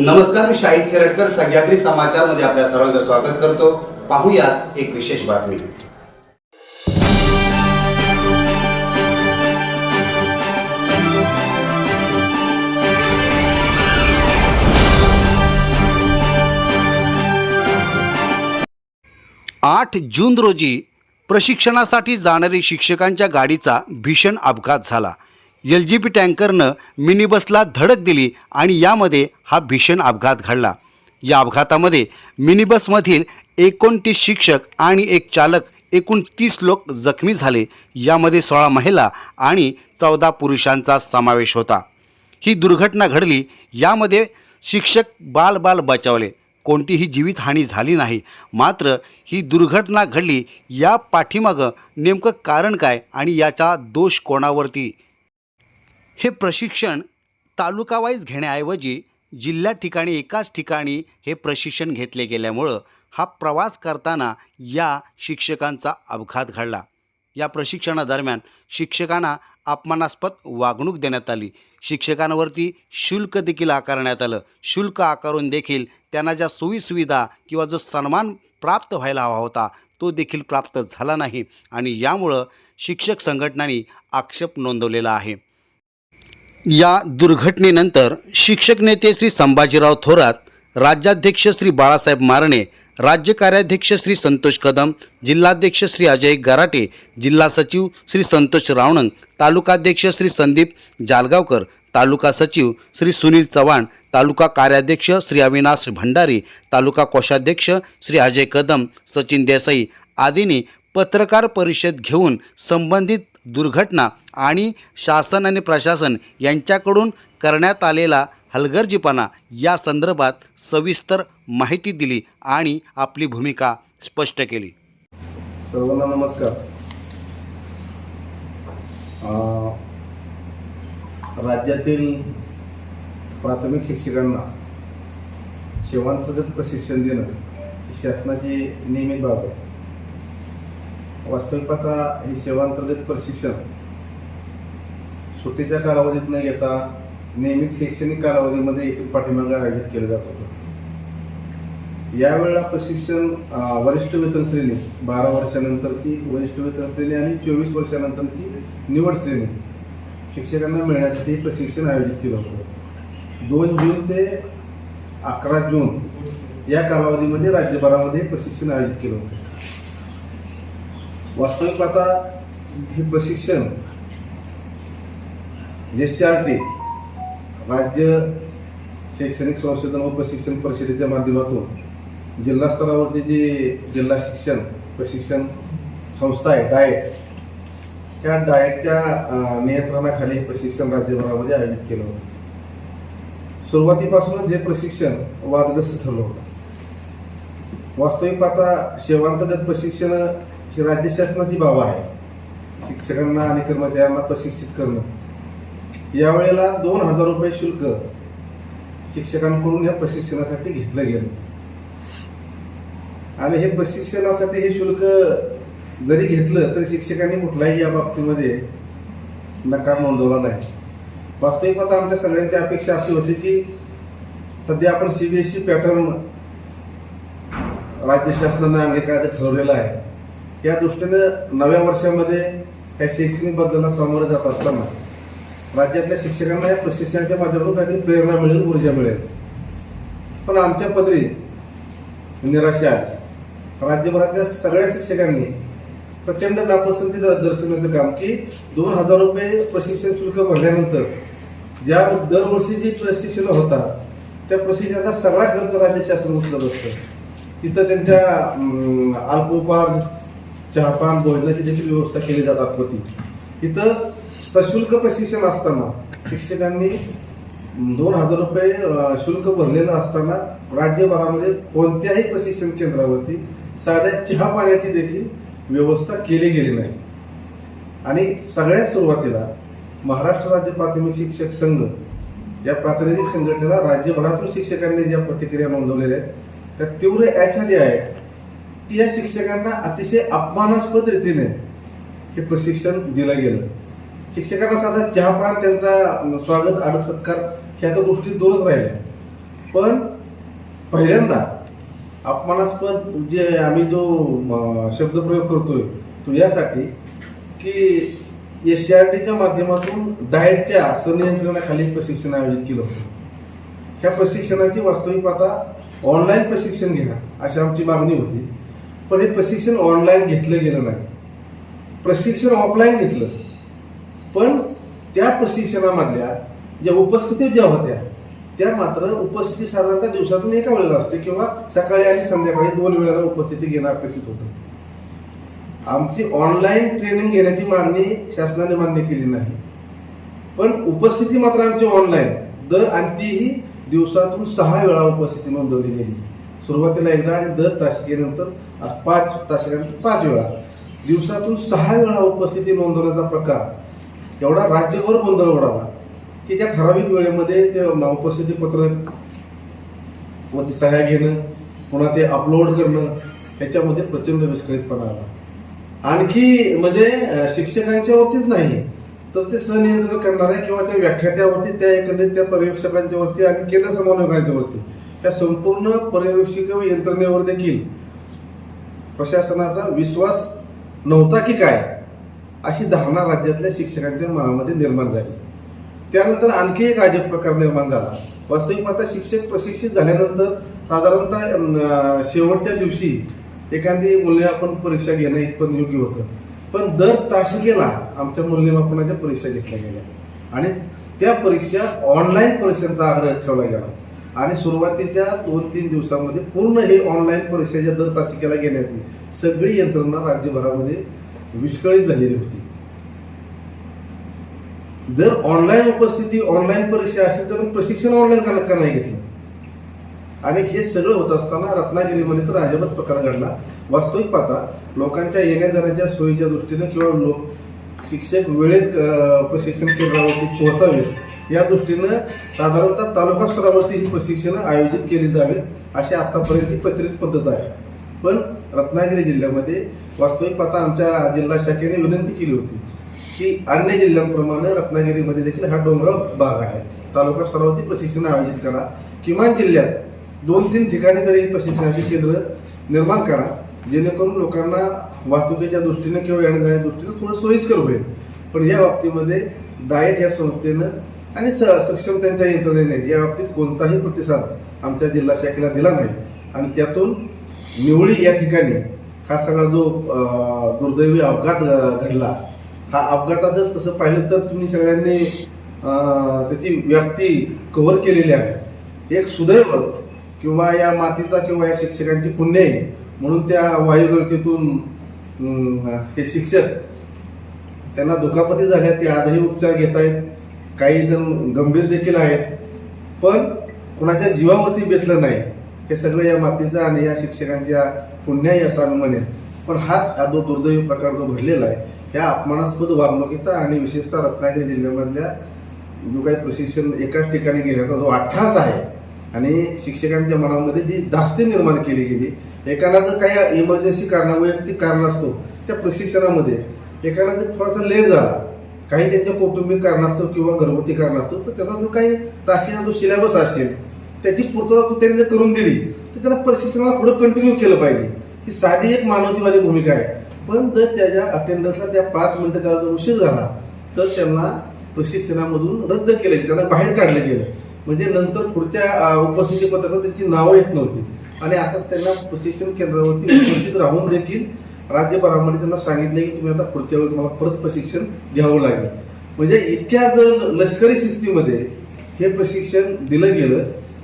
नमस्कार मी शाहिद खेरटकर सह्याद्री समाचारमध्ये आपल्या सर्वांचं स्वागत करतो. पाहूयात एक विशेष बातमी. आठ जून रोजी प्रशिक्षणासाठी जाणारी शिक्षकांच्या गाडीचा भीषण अपघात झाला. एल जी पी टँकरनं मिनी बसला धडक दिली आणि यामध्ये हा भीषण अपघात घडला. या अपघातामध्ये मिनी बसमधील एकोणतीस शिक्षक आणि एक चालक एकूण तीस लोक जखमी झाले. यामध्ये सोळा महिला आणि चौदा पुरुषांचा समावेश होता. ही दुर्घटना घडली. यामध्ये शिक्षक बाल बाल बचावले. कोणतीही जीवितहानी झाली नाही. मात्र ही दुर्घटना घडली. या पाठीमागं नेमकं कारण काय आणि याचा दोष कोणावरती? हे प्रशिक्षण तालुकावाईज घेण्याऐवजी जिल्ह्या ठिकाणी एकाच ठिकाणी हे प्रशिक्षण घेतले गेल्यामुळं हा प्रवास करताना या शिक्षकांचा अपघात घडला. या प्रशिक्षणादरम्यान शिक्षकांना अपमानास्पद वागणूक देण्यात आली. शिक्षकांवरती शुल्क देखील आकारण्यात आलं. शुल्क आकारून देखील त्यांना ज्या सोयीसुविधा किंवा जो सन्मान प्राप्त व्हायला हवा होता तो देखील प्राप्त झाला नाही आणि यामुळं शिक्षक संघटनांनी आक्षेप नोंदवलेला आहे. या दुर्घटनेनंतर शिक्षक नेते श्री संभाजीराव थोरात राज्याध्यक्ष श्री बाळासाहेब मारणे राज्य कार्याध्यक्ष श्री संतोष कदम जिल्हाध्यक्ष श्री अजय गराटे जिल्हा सचिव श्री संतोष रावणंग तालुकाध्यक्ष श्री संदीप जालगावकर तालुका सचिव श्री सुनील चव्हाण तालुका कार्याध्यक्ष श्री अविनाश भंडारी तालुका कोषाध्यक्ष श्री अजय कदम सचिन देसाई आदींनी पत्रकार परिषद घेऊन संबंधित दुर्घटना आणि शासन आणि प्रशासन यांच्याकडून करण्यात आलेला हलगर्जीपणा या संदर्भात सविस्तर माहिती दिली आणि आपली भूमिका स्पष्ट केली. सर्वांना नमस्कार. राज्यातील प्राथमिक शिक्षकांना सेवांतर्गत प्रशिक्षण देणं ही शासनाची नियमित बाब आहे. वास्तविक पाहता हे सेवांतर्गत प्रशिक्षण सुट्टीच्या कालावधीत न घेता नियमित शैक्षणिक कालावधीमध्ये येथील पाठिंबा आयोजित केलं जात होतं. यावेळेला प्रशिक्षण वरिष्ठ वेतन श्रेणी बारा वर्षानंतरची वरिष्ठ वेतन श्रेणी आणि चोवीस वर्षानंतरची निवड श्रेणी शिक्षकांना मिळण्यासाठी प्रशिक्षण आयोजित केलं होतं. दोन जून ते अकरा जून या कालावधीमध्ये राज्यभरामध्ये प्रशिक्षण आयोजित केलं होतं. वास्तविक आता हे प्रशिक्षण एस सी आर टी राज्य शैक्षणिक संशोधन व प्रशिक्षण परिषदेच्या माध्यमातून जिल्हा स्तरावरती जी जिल्हा शिक्षण प्रशिक्षण संस्था आहे डाएट त्या डाएटच्या नियंत्रणाखाली प्रशिक्षण राज्यभरामध्ये आयोजित केलं होतं. सुरुवातीपासूनच हे प्रशिक्षण वादग्रस्त ठरलं होतं. वास्तविक पाहता सेवांतर्गत प्रशिक्षण ही राज्य शासनाची बाब आहे. शिक्षकांना आणि कर्मचाऱ्यांना प्रशिक्षित करणं. यावेळेला दोन हजार रुपये शुल्क शिक्षकांकडून या प्रशिक्षणासाठी घेतलं गेलं. आणि हे प्रशिक्षणासाठी हे शुल्क जरी घेतलं तरी शिक्षकांनी कुठलाही या बाबतीमध्ये नकार नोंदवला नाही. वास्तविक आता आमच्या सगळ्यांची अपेक्षा अशी होती की सध्या आपण C B S E pattern राज्य शासनानं अंगीकारायचं ठरवलेलं आहे. या दृष्टीनं नव्या वर्षामध्ये या शैक्षणिक बदलाला सामोरं जात असताना राज्यातल्या शिक्षकांना या प्रशिक्षणाच्या माध्यमातून काहीतरी प्रेरणा मिळेल ऊर्जा मिळेल. पण आमच्या पदरी निराशा म्हणजे राज्यभरातल्या सगळ्या शिक्षकांनी प्रचंड नापसंती दर्शवण्याचं काम की दोन हजार रुपये प्रशिक्षण शुल्क भरल्यानंतर ज्या दरवर्षी जी प्रशिक्षण होतात त्या प्रशिक्षणाचा सगळा खर्च राज्य शासन उचलत असतं. तिथं त्यांच्या अं, चहापान भोजनाची देखील व्यवस्था केली जात होती इथं सशुल्क प्रशिक्षण असताना शिक्षकांनी दोन हजार रुपये शुल्क भरलेलं असताना राज्यभरामध्ये कोणत्याही प्रशिक्षण केंद्रावरती साध्या चहा पाण्याची देखील व्यवस्था केली गेली नाही. आणि सगळ्यात सुरुवातीला महाराष्ट्र राज्य प्राथमिक शिक्षक संघ या प्रातिनिधिक संघटनेला राज्यभरातून शिक्षकांनी ज्या प्रतिक्रिया नोंदवलेल्या आहेत त्या तीव्र याच्यासाठी आहे की या शिक्षकांना अतिशय अपमानास्पद रीतीने हे प्रशिक्षण दिलं गेलं. शिक्षकांना साधा चहापान त्यांचा स्वागत आदर सत्कार ह्या तर गोष्टी दूरच राहिल्या. पण पहिल्यांदा अपमानास्पद जे आम्ही जो शब्दप्रयोग करतोय तो यासाठी की एस सी आर टीच्या माध्यमातून डाएटच्या संनियंत्रणाखाली प्रशिक्षण आयोजित केलं होतं. ह्या प्रशिक्षणाची वास्तविक आता ऑनलाईन प्रशिक्षण घ्या अशी आमची मागणी होती. पण हे प्रशिक्षण ऑनलाईन घेतलं गेलं नाही. प्रशिक्षण ऑफलाईन घेतलं. पण त्या प्रशिक्षणामधल्या ज्या उपस्थिती ज्या होत्या त्या मात्र उपस्थिती साधारणतः दिवसातून एका वेळेला असते किंवा सकाळी आणि संध्याकाळी दोन वेळेला उपस्थिती घेणं अपेक्षित होतं. आमची ऑनलाईन ट्रेनिंग घेण्याची मागणी शासनाने मान्य केली नाही. पण उपस्थिती मात्र आमची ऑनलाईन दर आणि तीही दिवसातून सहा वेळा उपस्थिती नोंदवली गेली. सुरुवातीला एकदा आणि दर तासिकेनंतर पाच तासिकेनंतर पाच वेळा. दिवसातून सहा वेळा उपस्थिती नोंदवण्याचा प्रकार एवढा राज्यभर गोंधळ उडाला की त्या ठराविक वेळेमध्ये ते म- उपस्थिती पत्रक व ती सह्या घेणं पुन्हा ते अपलोड करणं त्याच्यामध्ये प्रचंड विस्कळीतपणा आला. आणखी म्हणजे शिक्षकांच्या वरतीच नाही तर ते सनियंत्रण करणाऱ्या किंवा त्या व्याख्यात्यावरती त्या एकंदरीत त्या पर्यवेक्षकांच्या वरती आणि केंद्र समन्वयकांच्या वरती त्या संपूर्ण पर्यवेक्षक व यंत्रणेवर देखील प्रशासनाचा विश्वास नव्हता की काय? अशी धारणा राज्यातल्या शिक्षकांच्या मनामध्ये निर्माण झाली. त्यानंतर आणखी एक अजब प्रकार निर्माण झाला. वास्तविक मात्र शिक्षक प्रशिक्षित झाल्यानंतर साधारणतः शेवटच्या दिवशी एखादी मूल्यमापन परीक्षा घेणं इथपर्यंत योग्य होतं. पण दर तासिकेला आमच्या मूल्यमापनाच्या परीक्षा घेतल्या गेल्या. आणि त्या परीक्षा ऑनलाईन परीक्षांचा आग्रह ठेवला गेला. आणि सुरुवातीच्या दोन तीन दिवसामध्ये पूर्ण हे ऑनलाईन परीक्षेच्या दर तासिकेला घेण्याची सगळी यंत्रणा राज्यभरामध्ये विस्कळीत झालेली होती. जर ऑनलाईन उपस्थिती ऑनलाईन परीक्षा असेल तर मग प्रशिक्षण ऑनलाईन का नाही घेतलं. आणि हे सगळं होत असताना रत्नागिरीमध्ये तर अजिबात प्रकार घडला. वास्तविक पाहता लोकांच्या येण्या जाण्याच्या सोयीच्या दृष्टीने किंवा लोक शिक्षक वेळेत प्रशिक्षण केंद्रावरती पोहोचावे या दृष्टीनं साधारणतः तालुका स्तरावरती ही प्रशिक्षणं आयोजित केली जावीत अशी आतापर्यंतची प्रचलित पद्धत आहे. पण रत्नागिरी जिल्ह्यामध्ये वास्तविक पाहता आमच्या जिल्हा शाखेने विनंती केली होती की अन्य जिल्ह्यांप्रमाणे रत्नागिरीमध्ये देखील हा डोंगराळ भाग आहे. तालुका स्तरावरती प्रशिक्षण आयोजित करा. किमान जिल्ह्यात दोन तीन ठिकाणी तरी प्रशिक्षणाची केंद्र निर्माण करा. जेणेकरून लोकांना वाहतुकीच्या दृष्टीने किंवा येण्याच्या दृष्टीने थोडं सोयीस्कर होईल. पण या बाबतीमध्ये डाएट या संस्थेनं आणि स सक्षम त्यांच्या यंत्रणेने या बाबतीत कोणताही प्रतिसाद आमच्या जिल्हा शाखेला दिला नाही. आणि त्यातून निवळी या ठिकाणी हा सगळा जो दुर्दैवी अपघात घडला हा अपघाताचं तसं पाहिलं तर तुम्ही सगळ्यांनी त्याची व्याप्ती कव्हर केलेली आहे. एक सुदैव किंवा या मातीचा किंवा या शिक्षकांची पुण्य आहे म्हणून त्या वायुगळतीतून हे शिक्षक त्यांना दुखापती झाल्या ते आजही उपचार घेत आहेत. काही जण गंभीर देखील आहेत. पण कुणाच्या जीवावरती बेतलं नाही. हे सगळं या मातीचं आणि या शिक्षकांच्या पुण्याही असं आम्ही म्हणेन पण हाच हा जो दुर्दैवी प्रकार जो घडलेला आहे ह्या अपमानास्पद वागणुकीचा आणि विशेषतः रत्नागिरी जिल्ह्यामधल्या जो काही प्रशिक्षण एकाच ठिकाणी घेण्याचा जो अठ्ठास आहे आणि शिक्षकांच्या मनामध्ये जी धास्ती निर्माण केली गेली एकाला जर काही इमर्जन्सी कारण वैयक्तिक कारण असतो त्या प्रशिक्षणामध्ये एकाला जर थोडासा लेट झाला. काही त्यांच्या कौटुंबिक कारण असतो किंवा घरगुती कारण असतो तर त्याचा जो काही ताशीचा जो सिलेबस असेल त्याची पूर्तता तू त्यांनी करून दिली तर त्याला प्रशिक्षणाला पुढे कंटिन्यू केलं पाहिजे. ही साधी एक मानवतीवादी भूमिका आहे. पण जर त्याच्या अटेंडन्सला त्या पाच मिनिटं त्याला जर उशीर झाला तर त्यांना प्रशिक्षणामधून रद्द केलं त्यांना बाहेर काढलं गेलं. म्हणजे नंतर पुढच्या उपस्थिती पत्रकात त्यांची नावं येत नव्हती. आणि आता त्यांना प्रशिक्षण केंद्रावरती उपस्थित राहून देखील राज्यभरामध्ये त्यांना सांगितलं की तुम्ही आता पुढच्या वेळी तुम्हाला परत प्रशिक्षण घ्यावं लागेल. म्हणजे इतक्या जर लष्करी शिस्तीमध्ये हे प्रशिक्षण दिलं गेलं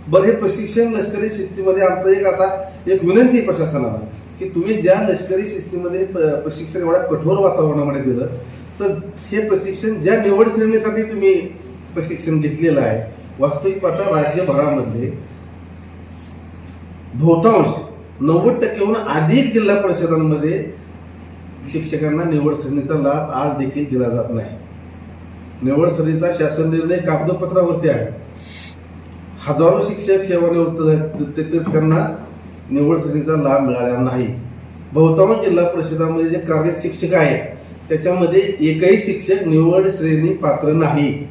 बरं हे प्रशिक्षण लष्करी सिस्टीममध्ये आमचं एक आता एक विनंती आहे प्रशासनाला की तुम्ही ज्या लष्करी सिस्टीममध्ये प्रशिक्षण एवढ्या कठोर वातावरणामध्ये दिलं तर हे प्रशिक्षण ज्या निवड श्रेणीसाठी तुम्ही प्रशिक्षण घेतलेलं आहे वास्तविक पाहता राज्यभरामध्ये बहुतांश नव्वद टक्केहून अधिक जिल्हा परिषदांमध्ये शिक्षकांना निवड श्रेणीचा लाभ आज देखील दिला जात नाही. निवड श्रेणीचा शासन निर्णय कागदपत्रावरती आहे. हजारो शिक्षक सेवानिवृत्त झाले, ते- त्यांना निवड श्रेणीचा लाभ मिळाला नाही. बहुतांश जिल्हा परिषदामध्ये जे कार्यरत शिक्षक आहेत त्याच्यामध्ये एकही शिक्षक निवड श्रेणी पात्र नाही.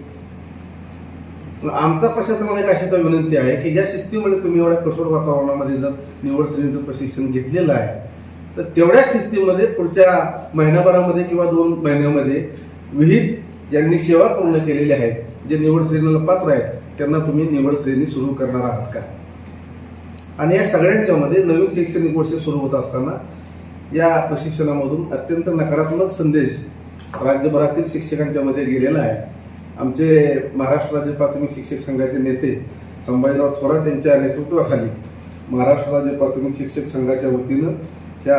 आमचा प्रशासनाला एक अशी तर विनंती आहे की ज्या शिस्तीमध्ये तुम्ही एवढ्या कठोर वातावरणामध्ये जर निवड श्रेणीचं प्रशिक्षण घेतलेलं आहे तर तेवढ्या शिस्तीमध्ये पुढच्या महिन्याभरामध्ये किंवा दोन महिन्यामध्ये विहित ज्यांनी सेवा पूर्ण केलेल्या आहेत जे निवड श्रेणीला पात्र आहेत त्यांना तुम्ही निवड श्रेणी सुरू करणार आहात का? आणि या सगळ्यांच्यामध्ये नवीन शैक्षणिक वर्ष सुरू होत असताना या प्रशिक्षणामधून अत्यंत नकारात्मक संदेश राज्यभरातील शिक्षकांच्या मध्ये गेलेला आहे. आमचे महाराष्ट्र राज्य प्राथमिक शिक्षक संघाचे नेते संभाजीराव थोरात यांच्या नेतृत्वाखाली महाराष्ट्र राज्य प्राथमिक शिक्षक संघाच्या वतीनं त्या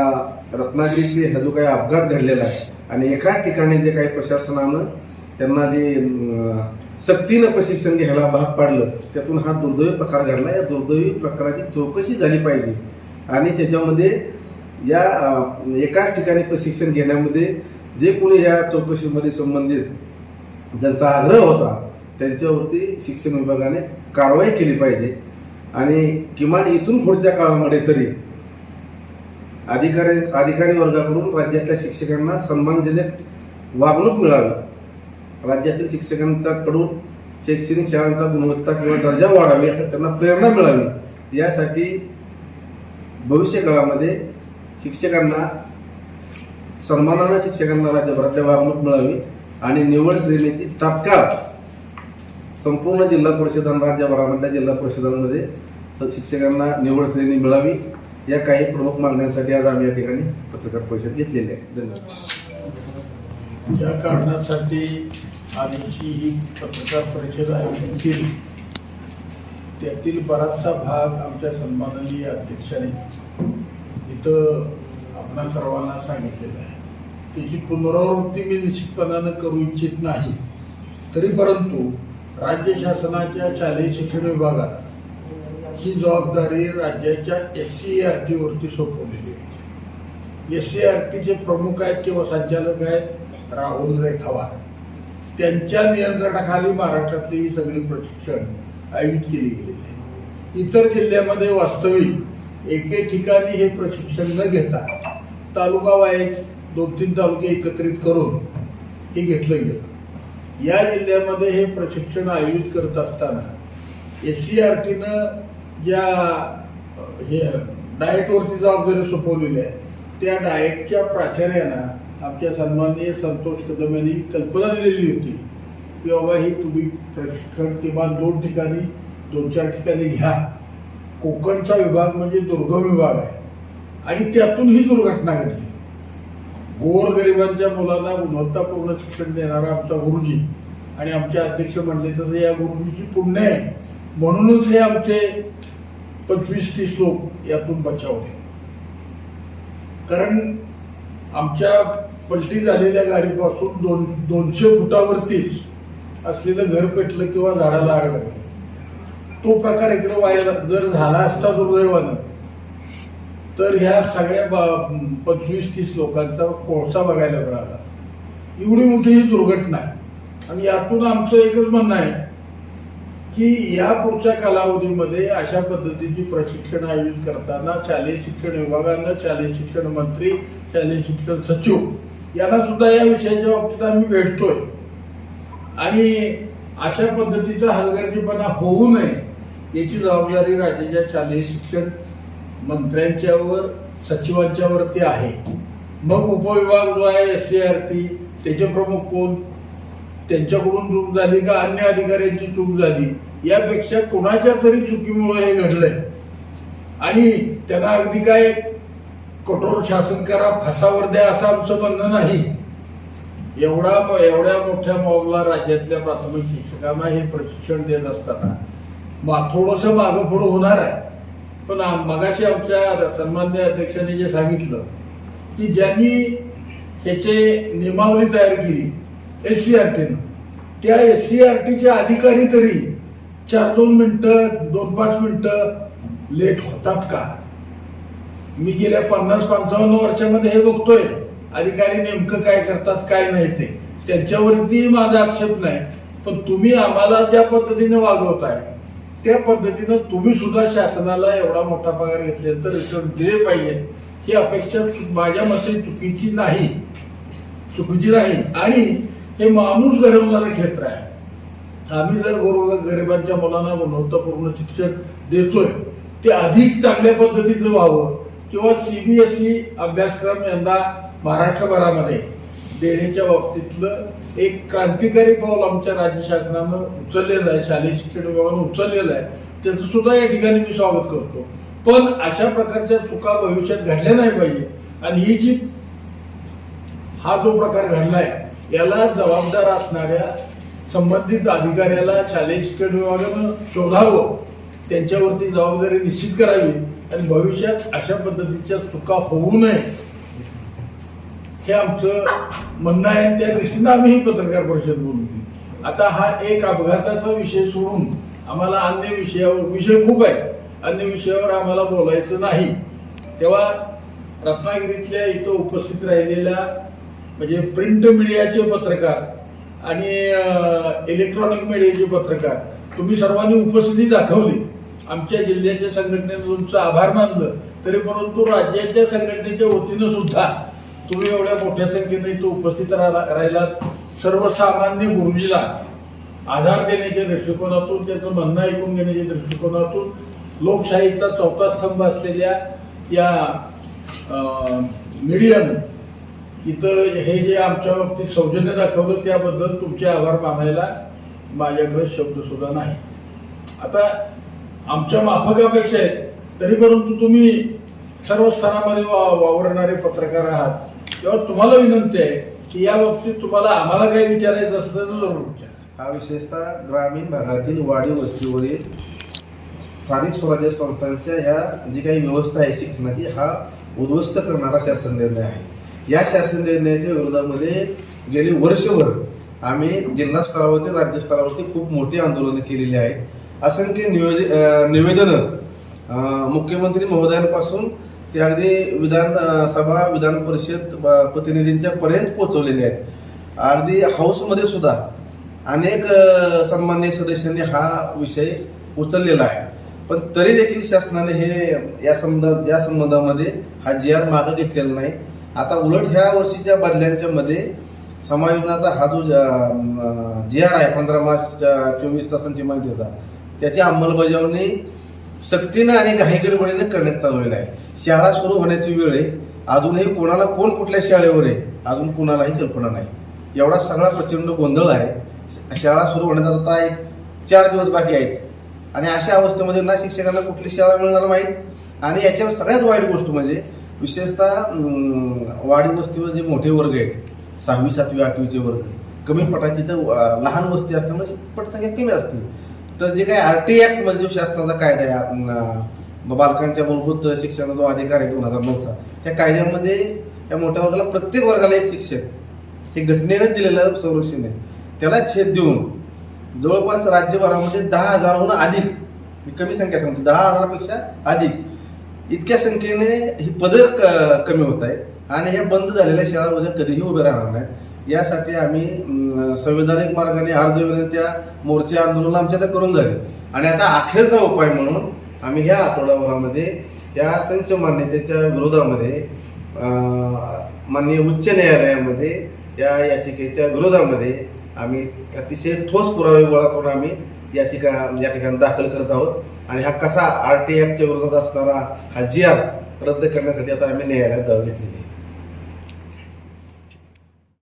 रत्नागिरीतले हा जो काही अपघात घडलेला आहे आणि एका ठिकाणी जे काही प्रशासनानं त्यांना जे सक्तीनं प्रशिक्षण घ्यायला भाग पाडलं त्यातून हा दुर्दैवी प्रकार घडला. या दुर्दैवी प्रकाराची चौकशी झाली पाहिजे. आणि त्याच्यामध्ये या एकाच ठिकाणी प्रशिक्षण घेण्यामध्ये जे कोणी या चौकशीमध्ये संबंधित ज्यांचा आग्रह होता त्यांच्यावरती शिक्षण विभागाने कारवाई केली पाहिजे. आणि किमान इथून पुढच्या काळामध्ये तरी अधिकारी अधिकारी वर्गाकडून राज्यातल्या शिक्षकांना सन्मानजनक वागणूक मिळावी. राज्यातील शिक्षकांच्याकडून शैक्षणिक शाळांचा गुणवत्ता किंवा दर्जा वाढावी यासाठी त्यांना प्रेरणा मिळावी यासाठी भविष्यकाळामध्ये शिक्षकांना सन्मानानं शिक्षकांना राज्यभरातल्या वागणूक मिळावी आणि निवड श्रेणीची तात्काळ संपूर्ण जिल्हा परिषद आणि राज्यभरामधल्या जिल्हा परिषदांमध्ये शिक्षकांना निवड श्रेणी मिळावी या काही प्रमुख मागण्यांसाठी आज आम्ही या ठिकाणी पत्रकार परिषद घेतलेली आहे. धन्यवाद. या कारणासाठी आजची ही पत्रकार परिषद आयोजित केली त्यातील बराचसा भाग आमच्या सन्माननीय अध्यक्षाने इथं आपणा सर्वांना सांगितलेलं आहे. त्याची पुनरावृत्ती मी निश्चितपणानं करू इच्छित नाही. तरी परंतु राज्य शासनाच्या शालेय शिक्षण विभागाला ही जबाबदारी राज्याच्या एस सी आर टीवरती सोपवलेली होती. एस सी आर टीचे प्रमुख आहेत किंवा संचालक आहेत राहुल रेखावार. त्यांच्या नियंत्रणाखाली महाराष्ट्रातली ही सगळी प्रशिक्षण आयोजित केली गेलेली आहे. इतर जिल्ह्यामध्ये वास्तविक एके ठिकाणी हे प्रशिक्षण न घेता तालुका वाईज दोन तीन तालुके एकत्रित करून हे घेतलं गेलं. या जिल्ह्यामध्ये हे प्रशिक्षण आयोजित करत असताना एस सी आर टीनं ज्या हे डाएटवरती जबाबदारी सोपवलेली आहे त्या डाएटच्या प्राचार्यांना आमच्या सन्माननीय संतोष कदम यांनी कल्पना दिलेली होती की बाबा ही तुम्ही प्रशिक्षण किमान दोन ठिकाणी दोन चार ठिकाणी घ्या. कोकणचा विभाग म्हणजे दुर्गम विभाग आहे. आणि त्यातून ही दुर्घटना घडली. गोरगरिबांच्या मुलांना गुणवत्तापूर्ण शिक्षण देणारा आमचा गुरुजी आणि आमच्या अध्यक्ष म्हणले तसं या गुरुजीची पुण्य आहे. म्हणूनच हे आमचे पंचवीस तीस लोक यातून बचावले. कारण आमच्या पलटी झालेल्या गाडीपासून दोन दोनशे फुटावरतीच असलेलं घर पेटलं किंवा झाडाला आग लागली. तो प्रकार इकडे व्हायला जर झाला असता दुर्दैवानं तर ह्या सगळ्या बा- पंचवीस तीस लोकांचा कोळसा बघायला मिळाला. एवढी मोठी ही दुर्घटना आहे. आणि यातून आमचं एकच म्हणणं आहे की या पुढच्या कालावधीमध्ये अशा पद्धतीची प्रशिक्षण आयोजित करताना शालेय शिक्षण विभागानं शालेय शिक्षण मंत्री शालेय शिक्षण सचिव यांना सुद्धा या विषयाच्या बाबतीत आम्ही भेटतोय. आणि अशा पद्धतीचा हलगर्जीपणा होऊ नये याची जबाबदारी राज्याच्या शालेय शिक्षण मंत्र्यांच्यावर सचिवांच्यावरती आहे. मग उपविभाग जो आहे एस सी आर टी त्याचे प्रमुख कोण? त्यांच्याकडून चूक झाली का? अन्य अधिकाऱ्यांची चूक झाली? यापेक्षा कुणाच्या तरी चुकीमुळे हे घडलंय. आणि त्यांना अगदी काय कठोर शासन करा फासावर द्या असं आमचं म्हणणं नाही. एवढा एवढ्या मोठ्या मॉबला राज्यातल्या प्राथमिक शिक्षकांना हे प्रशिक्षण देत असताना मा थोडंसं मागं पुढं होणार आहे. पण आम- मगाशी आमच्या सन्मान्य अध्यक्षांनी जे सांगितलं की ज्यांनी त्याचे नियमावली तयार केली एस सी आर टीनं त्या एस सी आर टीचे अधिकारी तरी चार दोन मिनटं दोन पाच मिनटं लेट होतात का? मी गेल्या पन्नास पंचावन्न वर्षामध्ये हे बघतोय. अधिकारी नेमकं काय करतात काय नाही ते. त्यांच्यावरती माझा आक्षेप नाही. पण तुम्ही आम्हाला ज्या पद्धतीने वागवताय त्या पद्धतीनं तुम्ही सुद्धा शासनाला एवढा मोठा पगार घेतल्यानंतर रिटर्न दिले पाहिजे. ही अपेक्षा माझ्या मते चुकीची नाही. चुकीची नाही. आणि हे माणूस घडवणारं क्षेत्र आहे. आम्ही जर बरोबर गरिबांच्या मुलांना गुणवत्तापूर्ण शिक्षण देतोय ते अधिक चांगल्या पद्धतीचं व्हावं. किंवा सी बी एस ई अभ्यासक्रम यंदा महाराष्ट्रभरामध्ये देण्याच्या बाबतीतलं एक क्रांतिकारी पाऊल आमच्या राज्य शासनानं उचललेलं आहे शालेय शिक्षण विभागानं उचललेलं आहे. त्याचं सुद्धा या ठिकाणी मी स्वागत करतो. पण अशा प्रकारच्या चुका भविष्यात घडल्या नाही पाहिजे. आणि ही जी हा जो प्रकार घडलाय याला जबाबदार असणाऱ्या संबंधित अधिकाऱ्याला शालेय शिक्षण विभागानं शोधावं त्यांच्यावरती जबाबदारी निश्चित करावी आणि भविष्यात अशा पद्धतीच्या चुका होऊ नये. हे आमचं म्हणणं आहे त्या दृष्टीनं आम्ही ही पत्रकार परिषद बोलली आता हा एक अपघाताचा विषय सोडून आम्हाला अन्य विषयावर विषय खूप आहे. अन्य विषयावर आम्हाला बोलायचं नाही. तेव्हा रत्नागिरीतल्या इथं उपस्थित राहिलेल्या म्हणजे प्रिंट मीडियाचे पत्रकार आणि इलेक्ट्रॉनिक मीडियाचे पत्रकार तुम्ही सर्वांनी उपस्थिती दाखवली. आमच्या जिल्ह्याच्या संघटनेनं तुमचं आभार मानलं तरी परंतु राज्याच्या संघटनेच्या वतीनं सुद्धा तुम्ही एवढ्या मोठ्या संख्येने इथं उपस्थित राहिला राहिलात. सर्वसामान्य गुरुजीला आधार देण्याच्या दृष्टिकोनातून त्याचं म्हणणं ऐकून घेण्याच्या दृष्टिकोनातून लोकशाहीचा चौथा स्तंभ असलेल्या या मीडियानं इथं हे जे आमच्या बाबतीत सौजन्य दाखवलं त्याबद्दल तुमचे आभार मानायला माझ्याकडे शब्दसुद्धा नाही. आता आमच्या माफकापेक्षा आहे. आहेत तरी परंतु तुम्ही सर्व स्तरामध्ये वा- वावरणारे पत्रकार आहात. तेव्हा तुम्हाला विनंती आहे की या बाबतीत तुम्हाला आम्हाला काही विचारायचं असलं तर जरूर हा विशेषतः ग्रामीण भागातील वाडी वस्तीवरील स्थानिक स्वराज्य संस्थांच्या ह्या जी काही व्यवस्था आहे शिक्षणाची हा उद्ध्वस्त करणारा शासन निर्णय आहे. या शासन निर्णयाच्या विरोधामध्ये गेली वर्षभर आम्ही जिल्हा स्तरावरती राज्य स्तरावरती खूप मोठी आंदोलनं केलेली आहेत. असंख्य निवेद निवेदनं मुख्यमंत्री महोदयांपासून ते अगदी विधान सभा विधान परिषद प्रतिनिधींच्या पर्यंत पोहोचवलेले आहेत. अगदी हाऊसमध्ये सुद्धा अनेक सन्माननीय सन्मान्य सदस्यांनी हा विषय उचललेला आहे. पण तरी देखील शासनाने हे या संबंध या संबंधामध्ये हा जी आर मागं घेतलेला नाही. आता उलट ह्या वर्षीच्या बदल्यांच्या मध्ये समायोजनाचा हा जो जी आर आहे पंधरा मार्च चोवीस तासांची माहितीचा त्याची अंमलबजावणी सक्तीनं आणि घाईगडबडीनं करण्यात चालवलेलं आहे. शाळा सुरू होण्याची वेळ आहे. अजूनही कोणाला कोण कुठल्या शाळेवर आहे? अजून कोणालाही कल्पना नाही. एवढा सगळा प्रचंड गोंधळ आहे. शाळा सुरू होण्याचा आता एक चार दिवस बाकी आहेत. आणि अशा अवस्थेमध्ये ना शिक्षकांना कुठली शाळा मिळणार माहीत? आणि याच्या सगळ्यात वाईट गोष्ट म्हणजे विशेषतः वाडी वस्तीवर जे मोठे वर्ग आहेत सहावी सातवी आठवीचे वर्ग कमी पटाची तर लहान वस्ती असल्यामुळे पटसंख्या कमी असते. तर जे काही आर टी ॲक्टमध्ये जो शासनाचा कायदा आहे आपण बालकांच्या मूलभूत शिक्षणाचा जो अधिकार आहे दोन हजार नऊचा त्या कायद्यामध्ये या मोठ्या वर्गाला प्रत्येक वर्गाला एक शिक्षक हे घटनेनं दिलेलं संरक्षण आहे. त्याला छेद देऊन जवळपास राज्यभरामध्ये दहा हजारहून अधिक मी कमी संख्या सांगतो दहा हजारापेक्षा अधिक इतक्या संख्येने ही पदं क- कमी होत आहेत. आणि ह्या बंद झालेल्या शाळामध्ये कधीही उभे राहणार नाही यासाठी आम्ही संवैधानिक संविधानिक मार्गाने अर्ज विनंत्या मोर्चे आंदोलन आमच्या तर करून झाले आणि आता अखेरचा उपाय म्हणून आम्ही ह्या आठवडाभरामध्ये या संच मान्यतेच्या विरोधामध्ये माननीय उच्च न्यायालयामध्ये या याचिकेच्या विरोधामध्ये आम्ही अतिशय ठोस पुरावे गोळा करून आम्ही याचिका या ठिकाणी दाखल करत आहोत. आणि हा कसा आर टी ॲक्टच्या विरोधात असणारा हा जी आर रद्द करण्यासाठी आता आम्ही न्यायालयात धाव घेतलेली आहे.